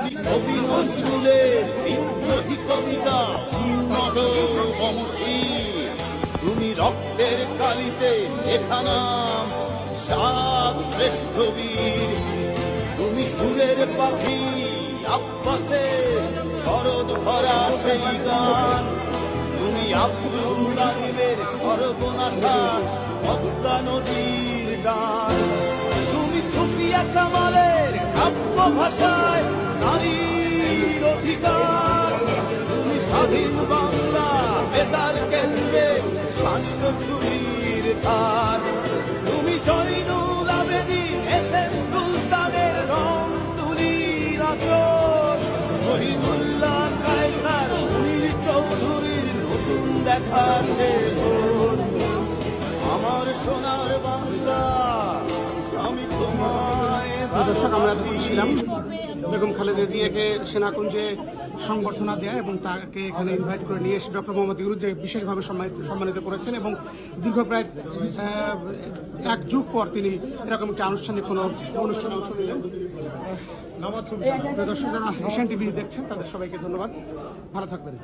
কবি নজরুলের বিদ্রোহী কবিতা উন্নত তুমি রক্তের কালিতে লেখা সাত শ্রেষ্ঠ বীর তুমি সুরের পাখি আব্বাসে করদ ভরা সেই গান তুমি আব্দুল আলিমের সর্বনাশা পদ্মা নদীর গান তুমি সুফিয়া কামালের কাব্য ভাষায় নারীর অধিকার। তুমি স্বাধীন বাংলা বেতার কেন্দ্রে শান্ত ছুরির ধার। তুমি জয়নুল আবেদিন এস এম সুলতানের রং তুলির আচর। শহীদুল্লাহ কায়সার মুনির চৌধুরীর নতুন দেখা সে আমার সোনার বাংলা আমি তোমায় দর্শক আমরা ছিলাম। বেগম খালেদা জিয়াকে সেনাকুঞ্জে সংবর্ধনা দেয় এবং তাকে এখানে ইনভাইট করে নিয়ে এসে ডক্টর মোহাম্মদ ইউরুজ বিশেষভাবে সম্মানিত করেছেন এবং দীর্ঘ প্রায় এক যুগ পর তিনি এরকম একটি আনুষ্ঠানিক কোনো অনুষ্ঠানে অংশ নিলেন। দর্শক যারা এশিয়ান টিভি দেখছেন, তাদের সবাইকে ধন্যবাদ। ভালো থাকবেন।